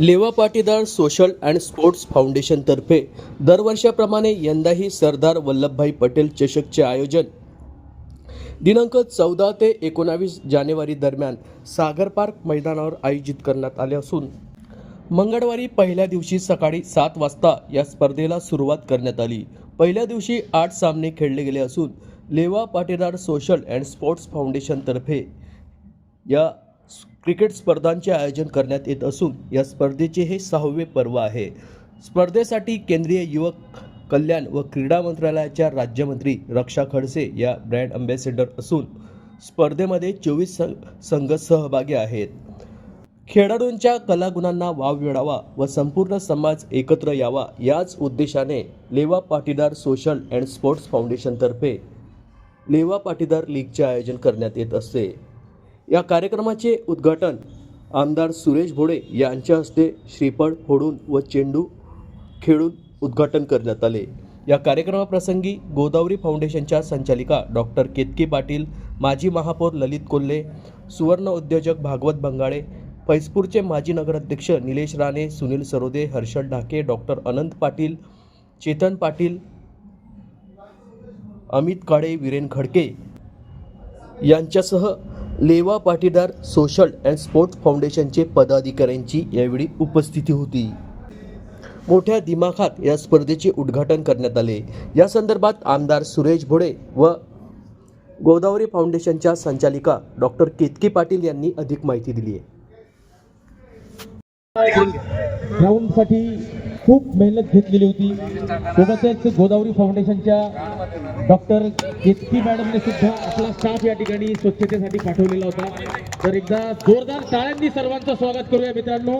Leva Patidar social and sports फाउंडेशनतर्फे दरवर्षाप्रमाणे यंदाही सरदार वल्लभभाई पटेल चषकचे आयोजन. दिनांक चौदा ते एकोणावीस जानेवारी दरम्यान सागर पार्क मैदानावर आयोजित करण्यात आले असून मंगळवारी पहिल्या दिवशी सकाळी सात वाजता या स्पर्धेला सुरुवात करण्यात आली. पहिल्या दिवशी आठ सामने खेळले गेले असून Leva Patidar social and sports फाउंडेशनतर्फे या क्रिकेट स्पर्धांचे आयोजन करण्यात येत असून या स्पर्धेचे हे सहावे पर्व आहे. स्पर्धेसाठी केंद्रीय युवक कल्याण व क्रीडा मंत्रालयाच्या राज्यमंत्री रक्षा खडसे या ब्रँड अँबॅसेडर असून स्पर्धेमध्ये चोवीस संघ सहभागी आहेत. खेळाडूंच्या कलागुणांना वाव मिळावा व संपूर्ण समाज एकत्र यावा याच उद्देशाने Leva Patidar social and sports फाउंडेशनतर्फे Leva Patidar लीगचे आयोजन करण्यात येत असते या कार्यक्रमाचे उद्घाटन आमदार सुरेश भोडे यांच्या हस्ते श्रीफळ फोडून व चेंडू खेळून उद्घाटन करण्यात आले. या कार्यक्रमाप्रसंगी गोदावरी फाउंडेशनच्या संचालिका डॉक्टर केतकी पाटील माजी महापौर ललित कोल्हे सुवर्ण उद्योजक भागवत बंगाळे फैजपूरचे माजी नगराध्यक्ष निलेश राणे सुनील सरोदे हर्षल ढाके डॉक्टर अनंत पाटील चेतन पाटील अमित काळे वीरेन खडके यांच्यासह Leva Patidar social and sport फाउंडेशनचे पदाधिकाऱ्यांची यावेळी उपस्थिती होती. मोठ्या दिमाखात या स्पर्धेचे उद्घाटन करण्यात आले. या संदर्भात आमदार सुरेश भोडे व गोदावरी फाउंडेशनच्या संचालिका डॉक्टर केतकी पाटील यांनी अधिक माहिती दिली आहे. खूप मेहनत घेतलेली होती. सोबतच गोदावरी फाउंडेशनच्या डॉक्टर केतकी मॅडमने सुद्धा आपला स्टाफ या ठिकाणी स्वच्छतेसाठी पाठवलेला होता. तर एकदा जोरदार टाळ्यांनी सर्वांचं स्वागत करूया मित्रांनो.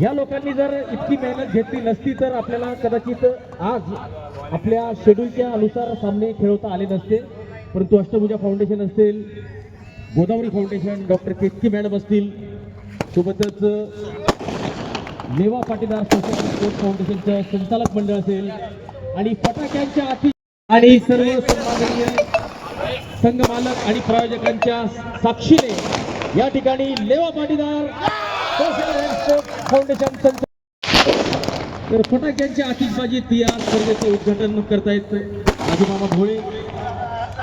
या लोकांनी जर इतकी मेहनत घेतली नसती तर आपल्याला कदाचित आज आपल्या शेड्यूलच्या अनुसार सामने खेळवता आले नसते. परंतु अष्टभुजा फाउंडेशन असेल Godavari foundation doctor Ketaki madam असतील सोबतच नेवा पाटीदार सोशल स्पोर्ट्स फाउंडेशनचं संचालक मंडळ असेल आणि फटाक्यांच्या अति आणि सर्व सन्माननीय संघ मालक आणि प्रायोजकांच्या साक्षीने या ठिकाणी लेवा पाटीदार सोशल स्पोर्ट्स फाउंडेशन तर फटाक्यांच्या आतिषबाजीत या स्पर्धेचे उद्घाटन करतायत राजूमामा भोळे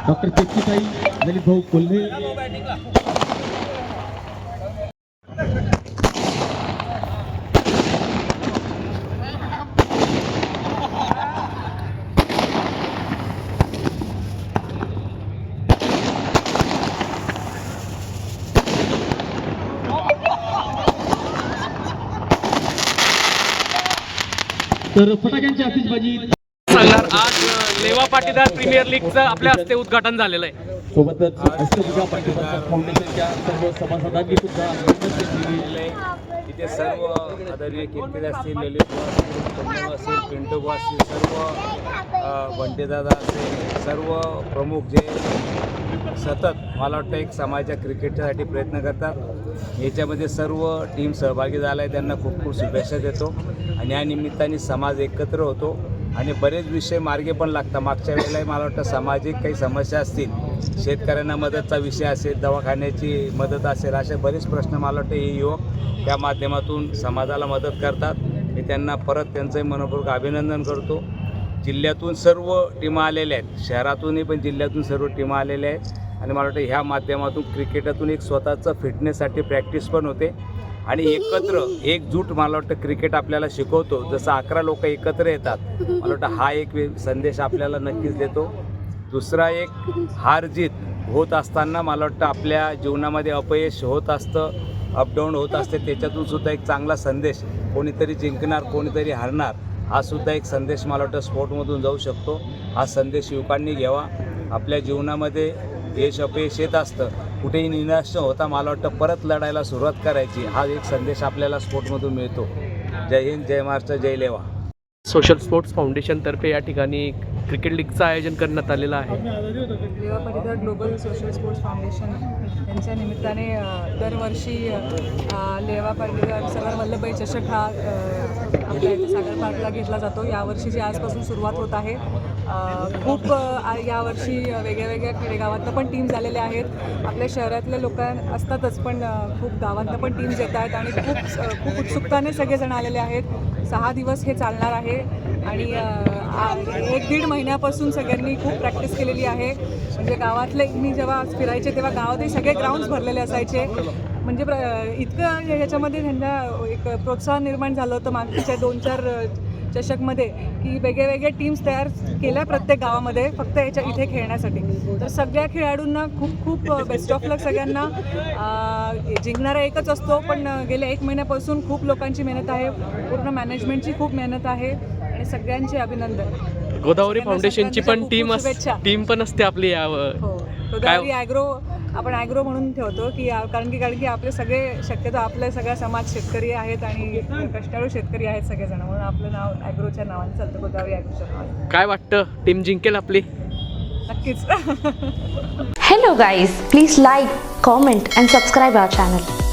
डॉक्टर केतकीताई ललित भाऊ कोल्हे तर फटाक्यांची आतिषबाजी सांगणार आज लेवा पाटीदार प्रीमियर लीगचं आपल्या हस्ते उद्घाटन झालेलं आहे. सोबतच अष्टभुजा पाठिंबा फाउंडेशनच्या सर्व सभासदांनी सुद्धा इथे सर्व आदरणीय कीर्ती असतील ललित असेल पिंटू असतील सर्व बंटेदादा असेल सर्व प्रमुख जे सतत मला वाटतं एक समाजाच्या क्रिकेटसाठी प्रयत्न करतात. याच्यामध्ये सर्व टीम सहभागी झाला आहे त्यांना खूप खूप शुभेच्छा देतो. आणि या निमित्ताने समाज एकत्र होतो. आणि बरेच विषय मार्गे पण लागतात. मागच्या वेळेलाही मला वाटतं सामाजिक काही समस्या असतील शेतकऱ्यांना मदतचा विषय असेल दवाखान्याची मदत असेल असे बरेच प्रश्न मला वाटतं हे युवक त्या माध्यमातून समाजाला मदत करतात. मी त्यांना परत त्यांचंही मनपूर्वक अभिनंदन करतो. जिल्ह्यातून सर्व टीमा आलेल्या आहेत. शहरातूनही पण जिल्ह्यातून सर्व टीमा आलेल्या आहेत. आणि मला वाटतं ह्या माध्यमातून क्रिकेटातून एक स्वतःचं फिटनेससाठी प्रॅक्टिस पण होते. आणि एकत्र एकजूट मला वाटतं क्रिकेट आपल्याला शिकवतो. जसं अकरा लोक एकत्र येतात. मला वाटतं हा एक वे- संदेश आपल्याला नक्कीच देतो. दुसरा एक हार जीत होत असताना मला वाटतं आपल्या जीवनामध्ये अपयश होत असतं अपडाऊन होत असते. त्याच्यातून सुद्धा एक चांगला संदेश कोणीतरी जिंकणार कोणीतरी हरणार हा सुद्धा एक संदेश मला वाटतं स्पोर्टमधून जाऊ शकतो. हा संदेश युवकांनी घ्यावा. आपल्या जीवनामध्ये यश अपयश येत असतं. कुठेही निराश न होता मला वाटतं परत लढायला सुरुवात करायची. हा एक संदेश आपल्याला स्पोर्टमधून मिळतो. जय हिंद जय महाराष्ट्र जय लेवा. सोशल स्पोर्ट्स फाउंडेशनतर्फे या ठिकाणी क्रिकेट लीगचं आयोजन करण्यात आलेलं आहे. देवा परिधर ग्लोबल सोशल स्पोर्ट्स फाउंडेशन यांच्या निमित्ताने दरवर्षी लेवा परिधर सरदार वल्लभभाई चषक हा आपल्या इथे सागर पार्कला घेतला जातो. यावर्षीची आजपासून सुरुवात होत आहे खूप यावर्षी वेगळ्या वेगळ्या खेडेगावातनं पण टीम झालेल्या आहेत. आपल्या शहरातल्या लोक असतातच पण खूप गावातनं पण टीम्स येत आहेत आणि खूप खूप उत्सुकताने सगळेजण आलेले आहेत. सहा दिवस हे चालणार आहे. आणि एक दीड महिन्यापासून सगळ्यांनी खूप प्रॅक्टिस केलेली आहे. म्हणजे गावातले मी जेव्हा फिरायचे तेव्हा गावातही सगळे ग्राउंड्स भरलेले असायचे. म्हणजे प्र- इतकं याच्यामध्ये त्यांना एक प्रोत्साहन निर्माण झालं होतं मागच्या दोन चार चषकमध्ये की वेगळे वेगळे टीम्स तयार केल्या प्रत्येक गावामध्ये फक्त याच्या इथे खेळण्यासाठी. तर सगळ्या खेळाडूंना खूप खूप बेस्ट ऑफ लक सगळ्यांना. जिंकणारा एकच असतो पण गेल्या एक महिन्यापासून खूप लोकांची मेहनत आहे. पूर्ण मॅनेजमेंटची खूप मेहनत आहे. आणि सगळ्यांचे अभिनंदन. गोदावरी फाउंडेशनची पण टीम. टीम पण असते आपली हो. गोदावरी ॲग्रो आपण ॲग्रो म्हणून ठेवतो की कारण की कारण की आपले सगळे शक्यतो आपले सगळा समाज शेतकरी आहेत आणि कष्टाळू शेतकरी आहेत सगळेजण. म्हणून आपलं नाव ॲग्रोच्या नावाने चालतं गोदावरी ॲग्रोच्या नावाने. काय वाटतं? टीम जिंकेल आपली? नक्कीच. Hello guys, please like, comment and subscribe our channel.